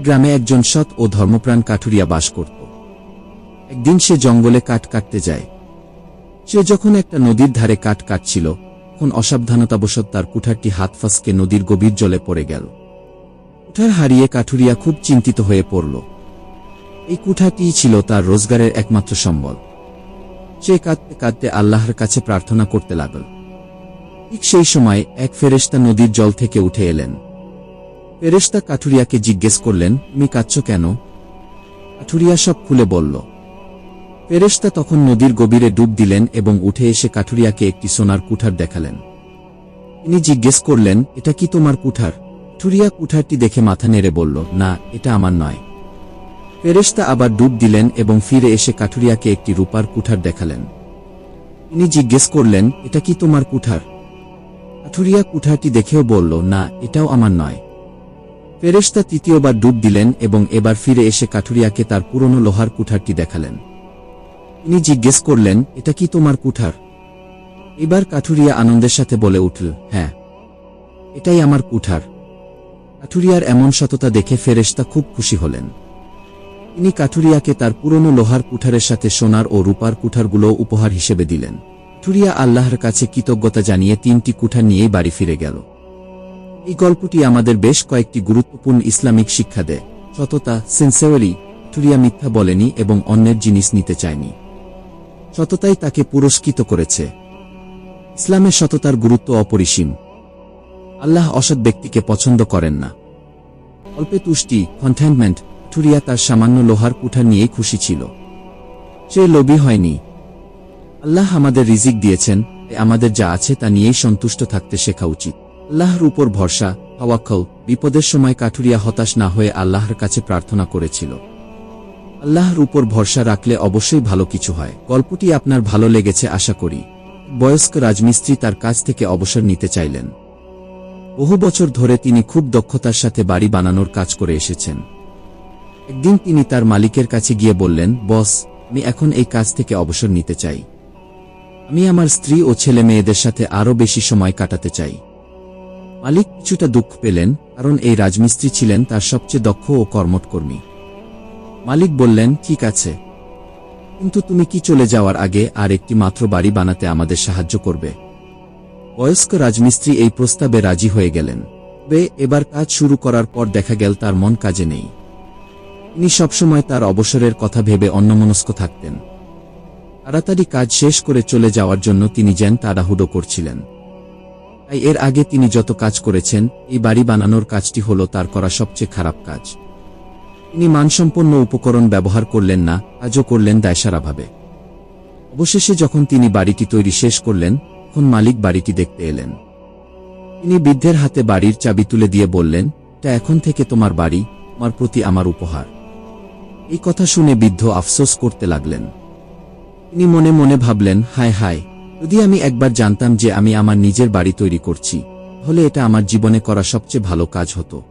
গ্রামে একজন সৎ ও ধর্মপ্রাণ কাঠুরিয়া বাস করত। একদিন সে জঙ্গলে কাঠ কাটতে যায়। সে যখন একটা নদীর ধারে কাঠ কাটছিল, তখন অসাবধানতাবশত তার কুঠারটি হাত ফাঁসকে নদীর গভীর জলে পড়ে গেল। কুঠার হারিয়ে কাঠুরিয়া খুব চিন্তিত হয়ে পড়ল। এই কুঠারটিই ছিল তার রোজগারের একমাত্র সম্বল। সে কাঁদতে কাঁদতে আল্লাহর কাছে প্রার্থনা করতে লাগল। ঠিক সেই সময় এক ফেরেশতা নদীর জল থেকে উঠে এলেন। ফেরেশতা কাঠুরিয়াকে জিজ্ঞেস করলেন, তুমি কাঁদছ কেন? কাঠুরিয়া সব খুলে বলল, ফেরেশতা তখন নদীর গভীরে ডুব দিলেন এবং উঠে এসে কাঠুরিয়াকে একটি সোনার কুঠার দেখালেন। তিনি জিজ্ঞেস করলেন, এটা কি তোমার কুঠার? কাঠুরিয়া কুঠারটি দেখে মাথা নেড়ে বলল, না, এটা আমার নয়। ফেরেশতা আবার ডুব দিলেন এবং ফিরে এসে কাঠুরিয়াকে একটি রূপার কুঠার দেখালেন। তিনি জিজ্ঞেস করলেন, এটা কি তোমার কুঠার? কাঠুরিয়া কুঠারটি দেখেও বলল, না, এটাও আমার নয়। ফেরেশতা তৃতীয়বার ডুব দিলেন এবং এবার ফিরে এসে কাঠুরিয়াকে তার পুরনো লোহার কুঠারটি দেখালেন। তিনি জিজ্ঞেস করলেন, এটা কি তোমার কুঠার? এবার কাঠুরিয়া আনন্দের সাথে বলে উঠল হ্যাঁ এটাই আমার কুঠার। কাঠুরিয়ার এমন সততা দেখে ফেরেশতা খুব খুশি হলেন। তিনি কাঠুরিয়াকে তার পুরনো লোহার কুঠারের সাথে সোনার ও রূপার কুঠারগুলো উপহার হিসেবে দিলেন। কাঠুরিয়া আল্লাহর কাছে কৃতজ্ঞতা জানিয়ে তিনটি কুঠার নিয়েই বাড়ি ফিরে গেল। এই গল্পটি আমাদের বেশ কয়েকটি গুরুত্বপূর্ণ ইসলামিক শিক্ষা দেয়। সততা সিনসেওয়ারি কাঠুরিয়া মিথ্যা বলেনি এবং অন্যের জিনিস নিতে চায়নি। সততাই তাকে পুরস্কৃত করেছে। ইসলামের সততার গুরুত্ব অপরিসীম। আল্লাহ অসৎ ব্যক্তিকে পছন্দ করেন না। অল্পে তুষ্টি কন্টেনমেন্ট কাঠুরিয়া তার সামান্য লোহার কুঠার নিয়েই খুশি ছিল। সে লোভী হয়নি। আল্লাহ আমাদের রিজিক দিয়েছেন আমাদের যা আছে তা নিয়েই সন্তুষ্ট থাকতে শেখা উচিত। আল্লাহর উপর ভরসা হাওয়াক্কাল বিপদের সময় কাঠুরিয়া হতাশ না হয়ে আল্লাহর কাছে প্রার্থনা করেছিল। আল্লাহর উপর ভরসা রাখলে অবশ্যই ভালো কিছু হয়। গল্পটি আপনার ভালো লেগেছে আশা করি। বয়স্ক রাজমিস্ত্রি তার কাজ থেকে অবসর নিতে চাইলেন। বহু বছর ধরে তিনি খুব দক্ষতার সাথে বাড়ি বানানোর কাজ করে এসেছেন। একদিন তিনি তার মালিকের কাছে গিয়ে বললেন, বস, আমি এখন এই কাজ থেকে অবসর নিতে চাই। আমি আমার স্ত্রী ও ছেলে মেয়েদের সাথে আরও বেশি সময় কাটাতে চাই। মালিক কিছুটা দুঃখ পেলেন, কারণ এই রাজমিস্ত্রি ছিলেন তার সবচেয়ে দক্ষ ও কর্মট কর্মী মালিক বললেন, ঠিক আছে। কিন্তু তুমি কি চলে যাওয়ার আগে আর একটি মাত্র বাড়ি বানাতে আমাদের সাহায্য করবে? বয়স্ক রাজমিস্ত্রি এই প্রস্তাবে রাজি হয়ে গেলেন। বে এবার কাজ শুরু করার পর দেখা গেল তার মন কাজে নেই। তিনি সবসময় তার অবসরের কথা ভেবে অন্যমনস্ক থাকতেন। তাড়াতাড়ি কাজ শেষ করে চলে যাওয়ার জন্য তিনি যেন তাড়াহুড়ো করছিলেন। তাই এর আগে তিনি যত কাজ করেছেন, এই বাড়ি বানানোর কাজটি হল তার করা সবচেয়ে খারাপ কাজ। তিনি মানসম্পন্ন উপকরণ ব্যবহার করলেন না, কাজও করলেন দায়সারাভাবে। অবশেষে যখন তিনি বাড়িটি তৈরি শেষ করলেন, তখন মালিক বাড়িটি দেখতে এলেন। তিনি বৃদ্ধের হাতে বাড়ির চাবি তুলে দিয়ে বললেন তা এখন থেকে তোমার বাড়ি, তোমার প্রতি আমার উপহার। এই কথা শুনে বৃদ্ধ আফসোস করতে লাগলেন। তিনি মনে মনে ভাবলেন, হায় হায় যদি আমি একবার জানতাম যে আমি আমার নিজের বাড়ি তৈরি করছি হলে এটা আমার জীবনে করা সবচেয়ে ভালো কাজ হতো।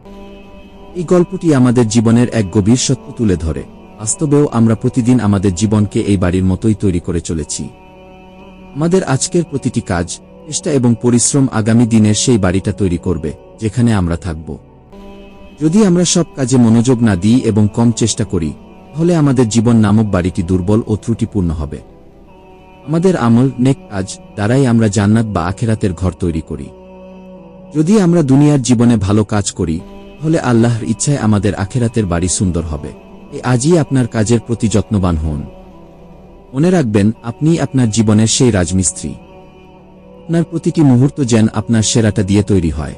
এই গল্পটি আমাদের জীবনের এক গভীর সত্য তুলে ধরে। বাস্তবেও আমরা প্রতিদিন আমাদের জীবনকে এই বাড়ির মতোই তৈরি করে চলেছি। আমাদের আজকের প্রতিটি কাজ, চেষ্টা এবং পরিশ্রম আগামী দিনের সেই বাড়িটা তৈরি করবে, যেখানে আমরা থাকব। যদি আমরা সব কাজে মনোযোগ না দিই এবং কম চেষ্টা করি, তাহলে আমাদের জীবন নামক বাড়িটি দুর্বল ও ত্রুটিপূর্ণ হবে। আমাদের আমল নেক কাজ দ্বারাই আমরা জান্নাত বা আখেরাতের ঘর তৈরি করি। যদি আমরা দুনিয়ার জীবনে ভালো কাজ করি, তাহলে আল্লাহর ইচ্ছায় আমাদের আখেরাতের বাড়ি সুন্দর হবে। এই আজই আপনার কাজের প্রতি যত্নবান হন। মনে রাখবেন, আপনি আপনার জীবনের সেই রাজমিস্ত্রি। আপনার প্রতিটি মুহূর্ত যেন আপনার সেরাটা দিয়ে তৈরি হয়।